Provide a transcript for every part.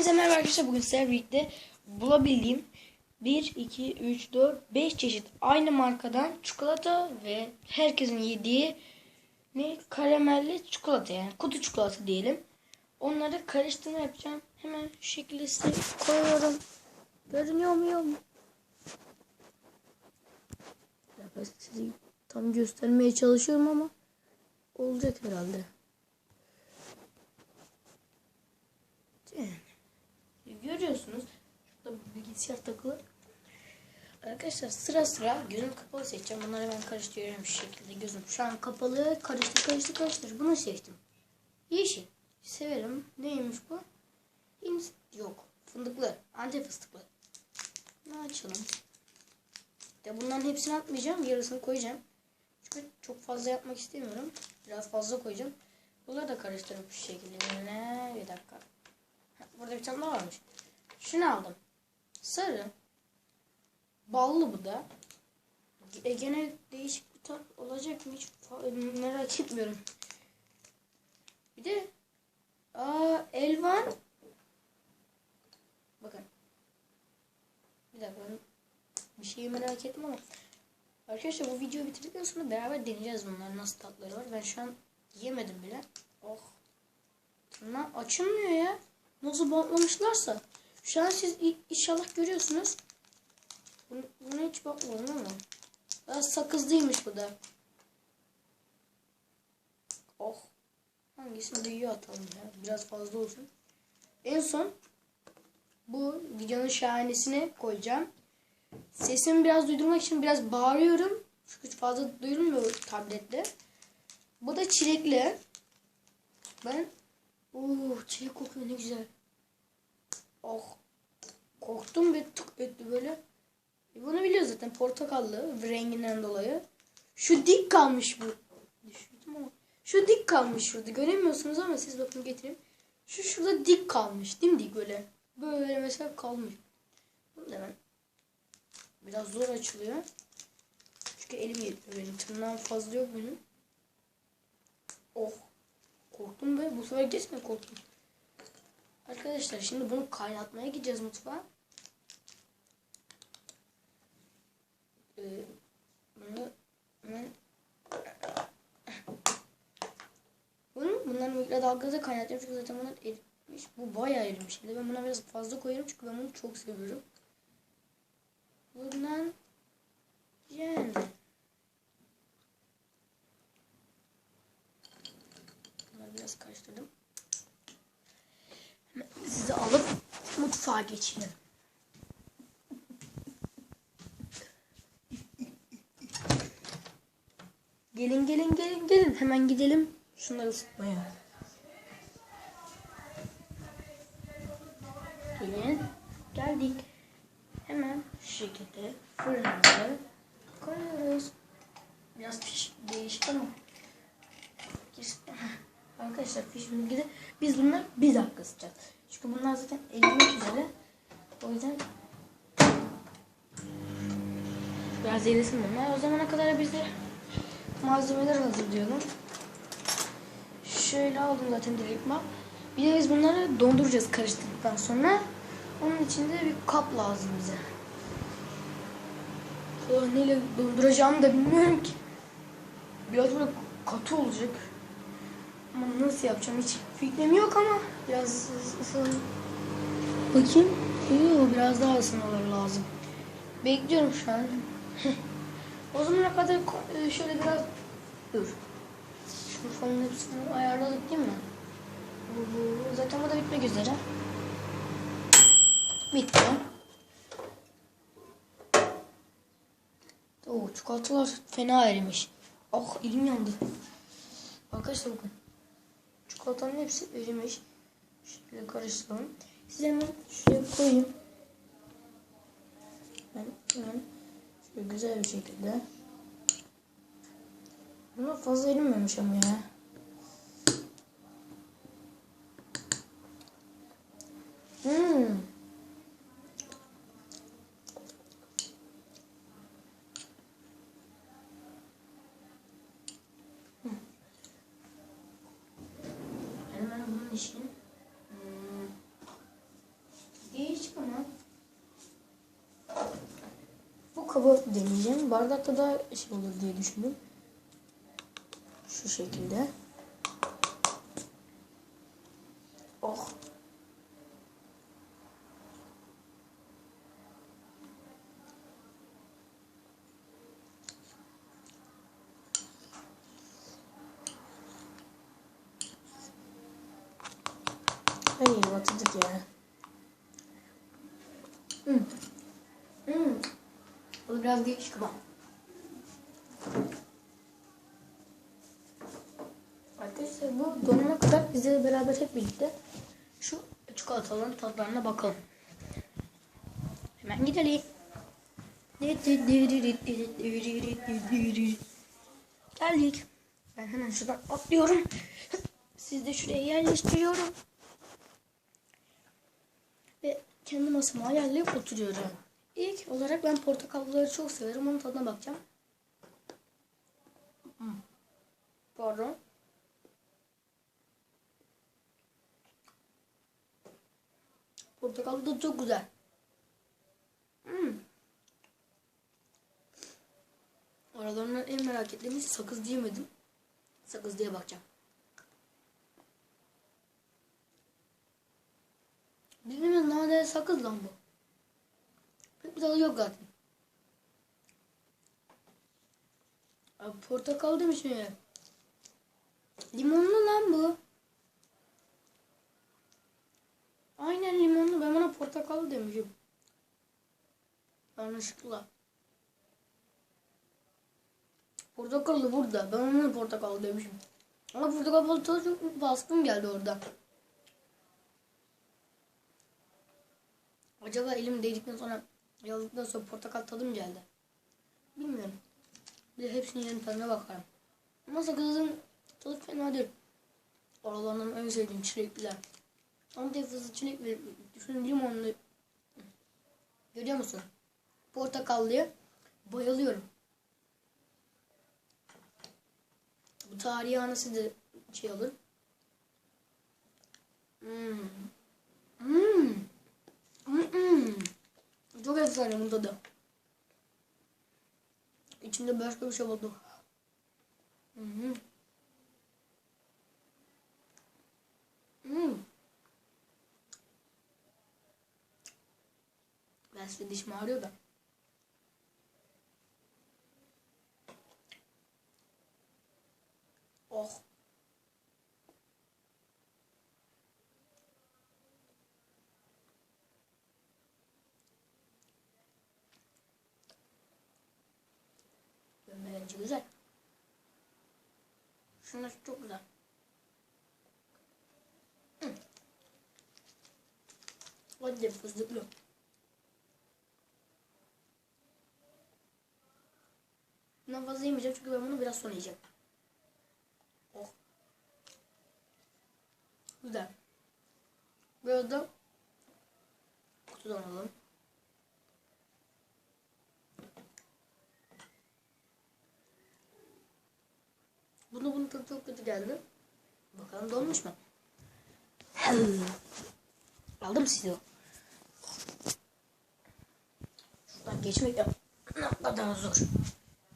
Hepinize merhaba arkadaşlar. Bugün sizlerle birlikte bulabildiğim 1, 2, 3, 4, 5 çeşit aynı markadan çikolata ve herkesin yediği ne karamelli çikolata yani kutu çikolata diyelim. Onları karıştırma yapacağım. Hemen şu şekilde size koyuyorum. Görünüyor mu? Ben size tam göstermeye çalışıyorum ama olacak herhalde. Yani. Görüyorsunuz. Bilgisayar takılı. Arkadaşlar sıra sıra gözüm kapalı seçeceğim. Bunları ben karıştırıyorum şu şekilde. Gözüm şu an kapalı. Karıştır karıştır karıştır. Bunu seçtim. Yeşil. Severim. Neymiş bu? İms yok. Fındıklı. Antep fıstıklı. Ne açalım? De bunların hepsini atmayacağım. Yarısını koyacağım. Çünkü çok fazla yapmak istemiyorum. Biraz fazla koyacağım. Bunları da karıştırıp şu şekilde. Böyle bir dakika. Burada bir tane daha varmış. Şunu aldım. Sarı. Ballı bu da. E, gene değişik bir tat olacak mı hiç merak etmiyorum. Bir de aa elvan. Bakın. Bir dakika ben bir şeyi merak ettim ama Arkadaşlar bu videoyu bitirdikten sonra beraber deneyeceğiz bunlar nasıl tatları var. Ben şu an yemedim bile. Oh. Bunlar açılmıyor ya nasıl bantlamışlarsa. Şu an siz inşallah görüyorsunuz. Buna hiç bakmadım ama. Daha sakızlıymış bu da. Oh. Hangisini büyüyor atalım ya. Biraz fazla olsun. En son bu videonun şahanesini koyacağım. Sesimi biraz duydurmak için biraz bağırıyorum. Çünkü fazla duyulmuyor tablette. Bu da çilekli. Ben Oh çilek kokuyor ne güzel. Oh. Korktum ve tık etti böyle. E bunu biliyoruz zaten portakallı renginden dolayı. Şu dik kalmış bu. Düşürdüm ama. Şu dik kalmış şurada. Göremiyorsunuz ama siz bakın getireyim. Şu şurada dik kalmış. Dimdik böyle. Böyle mesela kalmış. Bunu ben biraz zor açılıyor. Çünkü elim yetmiyor benim. Tırnağım fazla yok benim. Oh. Korktum be. Bu sefer geçme korktum. Arkadaşlar şimdi bunu kaynatmaya gideceğiz mutfağa. Ee, bunu hemen bunları mikrodalgada kaynatacağım çünkü zaten bunlar erimiş. Bu bayağı erimiş. Şimdi ben buna biraz fazla koyarım çünkü ben bunu çok seviyorum. Bundan yani biraz karıştırdım. Hemen sizi alıp mutfağa geçelim. Gelin gelin gelin gelin. Hemen gidelim şunları ısıtmaya. Gelin. Geldik. Hemen şu şekilde fırınımızı koyuyoruz. Biraz piş değişik ama. Arkadaşlar bilgide biz bunları bir dakika ısıtacağız. Çünkü bunlar zaten erimek üzere. O yüzden biraz erisin bunlar. O zamana kadar biz de malzemeler hazırlayalım. Şöyle aldım zaten direktman. Bir de biz bunları donduracağız karıştırdıktan sonra. Onun için de bir kap lazım bize. Oh, neyle donduracağımı da bilmiyorum ki. Biraz böyle katı olacak. Ama nasıl yapacağım hiç fikrim yok ama biraz ısın. Bakayım. Yoo, biraz daha ısınmaları lazım. Bekliyorum şu an. o zamana kadar e, şöyle biraz dur. Şu fonun hepsini ayarladık değil mi? Zaten bu da bitmek üzere. Bitti. Oo, çikolatalar fena erimiş. Oh elim yandı. Arkadaşlar bakın. Çikolatanın hepsi erimiş. Şöyle karıştıralım. Size hemen şuraya koyayım. Ben hemen şöyle güzel bir şekilde. Bunlar fazla erinmemiş ama ya. Hmm. için hmm, kabı deneyeceğim. Bardakta da şey olur diye düşündüm. Şu şekilde. Oh. Yeri batırdık ya. Hmm. Hmm. O biraz değişik ama. Arkadaşlar bu donana kadar bizle beraber hep birlikte şu çikolataların tadlarına bakalım. Hemen gidelim. Geldik. Ben hemen şuradan atlıyorum. Siz de şuraya yerleştiriyorum. Ve kendi masama ayarlayıp oturuyorum. İlk olarak ben portakalları çok severim. Onun tadına bakacağım. Hmm. Pardon. Portakal da çok güzel. Hmm. Aralarından en merak ettiğim şey sakız diyemedim. Sakız diye bakacağım. Bilmiyorum nerede sakız lan bu. Bir tadı yok zaten. Abi portakal demiş mi? Limonlu lan bu. Aynen limonlu. Ben bana portakallı demişim. Yanlışlıkla. Portakallı burada. Ben ona portakallı demişim. Ama portakal tadı çok baskın geldi orada. Acaba elim değdikten sonra yazdıktan sonra portakal tadı mı geldi? Bilmiyorum. Bir de hepsinin yerin tadına bakarım. Ama sakızın tadı fena değil. Oralarından en sevdiğim çilekliler. Tek fazla çilek ve düşün limonlu. Görüyor musun? Portakallıya bayılıyorum. Bu tarihi anası da şey alır. Hmm. Hmm. Hmm. Efsane bunun tadı. İçinde başka bir şey oldu. Hmm. Hmm. Ben size dişim ağrıyor da. Oh. Bence güzel. Şunlar çok güzel. Hı. Hadi fıstıklı. Bundan fazla yemeyeceğim çünkü ben bunu biraz sonra yiyeceğim. Oh. Güzel. Biraz da kutudan alalım. Bunu bunun tadı çok kötü geldi. Bakalım donmuş mu? Aldım sizi o. Şuradan geçmek de ne kadar zor.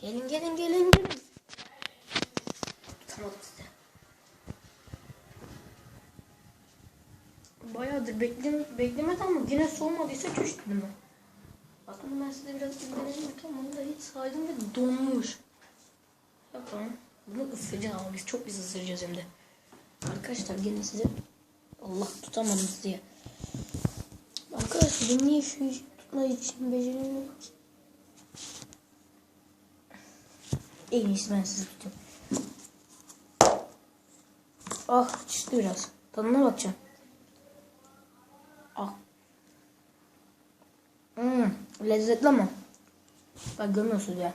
Gelin gelin gelin gelin. Tutamadım size. Bayağıdır beklem beklemedi ama yine soğumadıysa çüş dedim ben. Aslında ben size biraz ilgileneyim ama onu da hiç saydım ve donmuş. Yapalım. Bunu ısıracağız ama biz çok biz ısıracağız hem de. Arkadaşlar gelin size. Allah tutamadım sizi. Arkadaşlar ben niye şu tutma için beceremiyorum ki? En iyisi ben sizi tutayım. Ah çıktı biraz. Tadına bakacağım. Ah. Hmm, lezzetli ama. Bak görmüyorsunuz ya.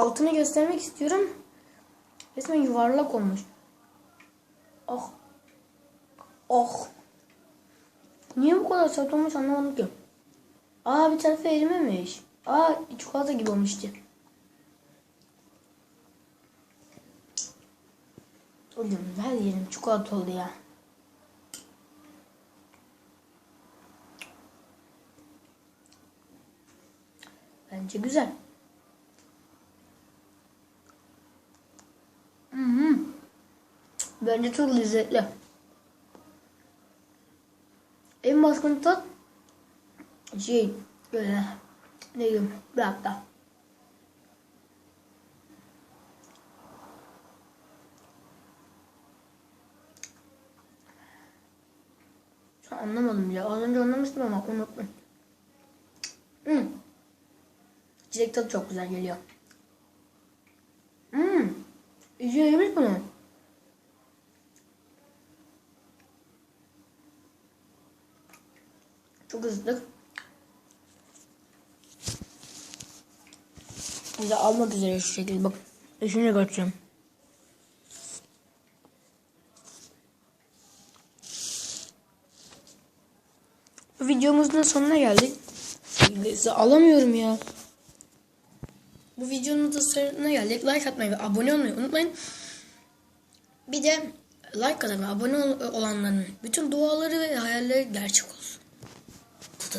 altını göstermek istiyorum. Resmen yuvarlak olmuş. Oh. Oh. Niye bu kadar sert olmuş anlamadım ki. Aa bir tarafı erimemiş. Aa çikolata gibi olmuştu. Oğlum her yerim çikolata oldu ya. Bence güzel. Bence çok lezzetli. En baskın tat şey böyle ne diyeyim bir an anlamadım bile. Az önce anlamıştım ama unuttum. Hmm. Çilek tadı çok güzel geliyor. Hmm. İyice yemiş bunu. Çok ısıttık. Bize almak üzere şu şekilde bak. Düşünce kaçacağım. Videomuzun sonuna geldik. Size alamıyorum ya. Bu videonun da sonuna geldik. Like atmayı ve abone olmayı unutmayın. Bir de like atan ve abone ol- olanların bütün duaları ve hayalleri gerçek olsun. た